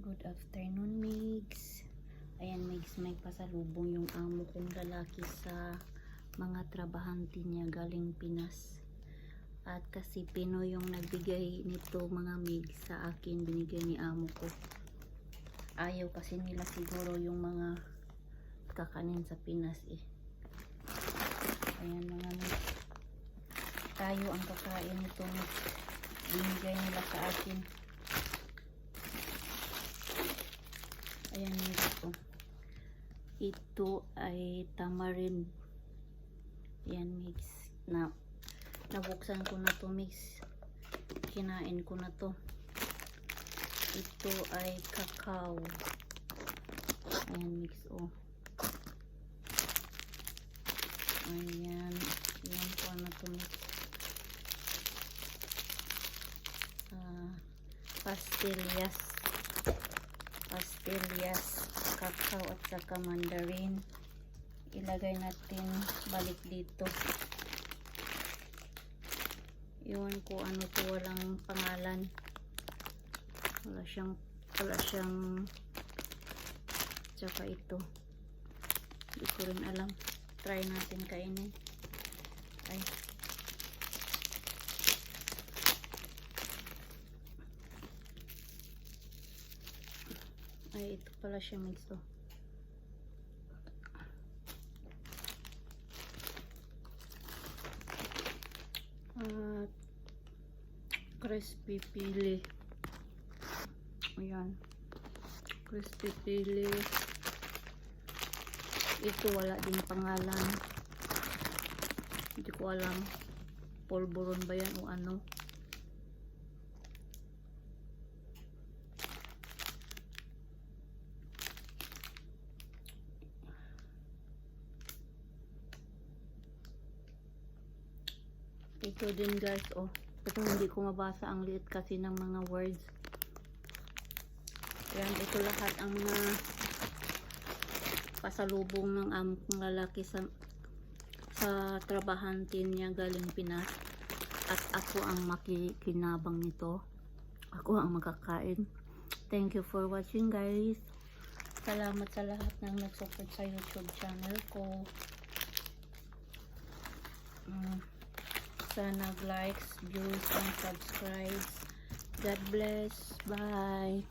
Good afternoon, Migs. Ayan, Migs, may pasalubong yung amo kong lalaki sa mga trabahante niya galing Pinas. At kasi Pinoy yung nagbigay nito mga Migs sa akin, binigay ni amo ko. Ayaw kasi nila siguro yung mga kakanin sa Pinas eh. Ayan mga Migs. Tayo ang kakain nito Migs. Binigay nila sa akin. Ayan ito. Ito ay tamarind. Ayan mix. Na, nabuksan ko na to mix. Kinain ko na to. Ito ay kakao. Ayan mix oh. Ayan. Iwan ko na to mix. Ah, pastillas pastillas, kakao at saka mandarin. Ilagay natin balik dito. Iwan ko ano to walang pangalan. Wala siyang wala siyang tsaka ito. Hindi ko rin alam. Try natin kainin. Ay. Ay, ito pala siya mix to. At crispy pili. Ayan. Crispy pili. Ito wala din pangalan. Hindi ko alam. Polvoron ba yan o ano. Ito din guys, oh. Ito hindi ko mabasa ang liit kasi ng mga words. Ayan, ito lahat ang mga pasalubong ng amo kong lalaki sa sa trabahante niya galing Pinas. At ako ang makikinabang nito. Ako ang makakain. Thank you for watching guys. Salamat sa lahat ng nag-support sa YouTube channel ko. Sana likes, views, and subscribes. God bless. Bye.